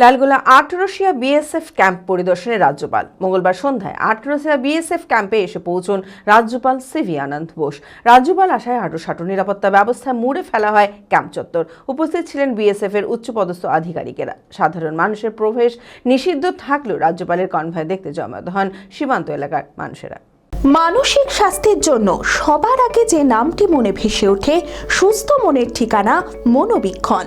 লালগোলা আট Russia BSF camp পরিদর্শনে রাজ্যপাল। মঙ্গলবার সন্ধ্যায় আট রশিয়া বিএসএফ ক্যাম্পে এসে পৌঁছন রাজ্যপাল সিভি আনন্দ বোস। রাজ্যপাল আসায় হাঁটুসাঁটু নিরাপত্তা ব্যবস্থা মুড়ে ফেলা হয় ক্যাম্প চত্বর। উপস্থিত ছিলেন বিএসএফ এর উচ্চপদস্থ আধিকারিকেরা। সাধারণ মানুষের প্রবেশ নিষিদ্ধ থাকলেও রাজ্যপালের কনভয় দেখতে জমায়েত হন সীমান্ত এলাকার মানুষেরা। মানসিক স্বাস্থ্যের জন্য সবার আগে যে নামটি মনে ভেসে ওঠে, সুস্থ মনের ঠিকানা মনোবীক্ষণ।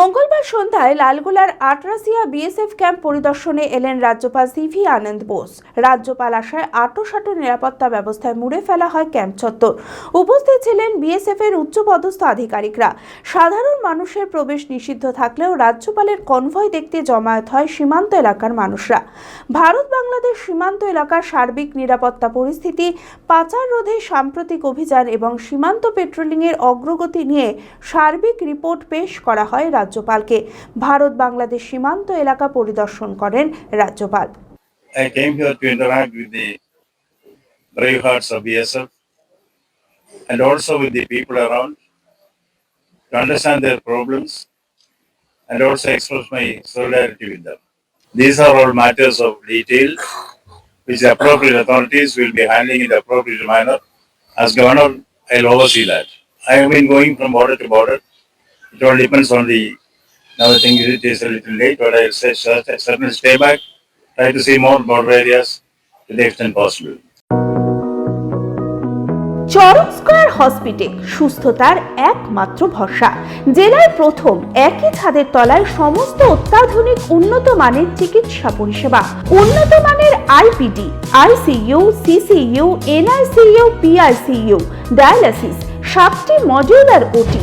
মঙ্গলবার সন্ধ্যায় লালগোলার আটরাসিয়া বিএসএফ ক্যাম্প পরিদর্শনে এলেন রাজ্যপাল সিভি আনন্দ বোস। রাজ্যপাল আসায় আটোসাটো নিরাপত্তা ব্যবস্থায় মুড়ে ফেলা হয় ক্যাম্প চত্বর। উপস্থিত ছিলেন বিএসএফ এর উচ্চপদস্থ আধিকারিকরা। সাধারণ মানুষের প্রবেশ নিষিদ্ধ থাকলেও রাজ্যপালের কনভয় দেখতে জমায়েত হয় সীমান্ত এলাকার মানুষরা। ভারত বাংলাদেশ সীমান্ত এলাকার সার্বিক নিরাপত্তা পরিস্থিতি, পাচার রোধে সাম্প্রতিক অভিযান এবং সীমান্ত পেট্রোলিংয়ের অগ্রগতি নিয়ে সার্বিক রিপোর্ট পেশ করা হয় রাজ্যপালকে ভারত বাংলাদেশ সীমান্ত এলাকা পরিদর্শন করেন রাজ্যপাল I came here to interact with the brave hearts of BSF and also with the people around to understand their problems and also express my solidarity with them. These are all matters of detail which the appropriate authorities will be handling in the appropriate manner. As governor, I'll oversee that. I have been going from border to border. It all depends on the. Now I think it is a little late, but I'll say certainly stay back, try to see more border areas to the extent possible. Charam square হসপিটে সুস্থতার একমাত্র ভরসা জেলায় প্রথম একই ছাদের তলায় সমস্ত অত্যাধুনিক উন্নত মানের চিকিৎসা পরিষেবা উন্নত মানের IPD ICU CCU NICU PICU dialysis সাতটি modular OT